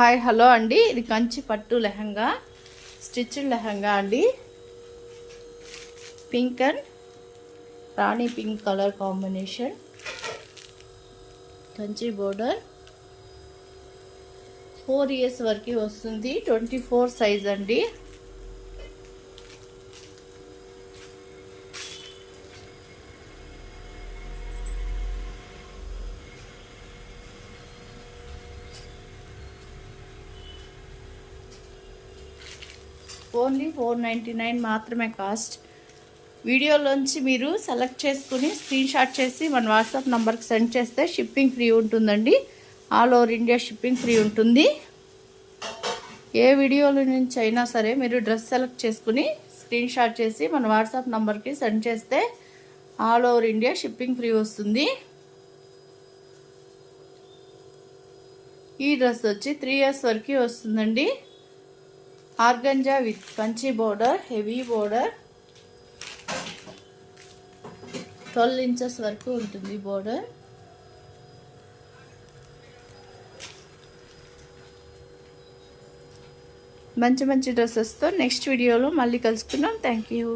Hi hello అండి. ఇది కంచి పట్టు లెహంగా స్టిచ్డ్ లెహంగా అండి. Pink and rani pink colour combination. Kanchi border. Four years వరకు వస్తుంది. ట్వంటీ ఫోర్ సైజ్ అండి. ఓన్లీ ఫోర్ నైంటీ నైన్ మాత్రమే కాస్ట్. వీడియోలోంచి మీరు సెలెక్ట్ చేసుకుని స్క్రీన్ షాట్ చేసి మన వాట్సాప్ నంబర్కి సెండ్ చేస్తే షిప్పింగ్ ఫ్రీ ఉంటుందండి. All over India shipping free ఉంటుంది. ఏ వీడియోల నుంచి అయినా సరే మీరు డ్రెస్ సెలెక్ట్ చేసుకుని స్క్రీన్ షాట్ చేసి మన వాట్సాప్ నంబర్కి సెండ్ చేస్తే all over India shipping free వస్తుంది. ఈ డ్రెస్ వచ్చి త్రీ ఇయర్స్ వరకు వస్తుందండి. Organza with Kanchi border heavy border. Twelve inches వరకు ఉంటుంది బోర్డర్. మంచి మంచి డ్రెస్సెస్తో నెక్స్ట్ వీడియోలో మళ్ళీ కలుసుకుందాం. Thank you.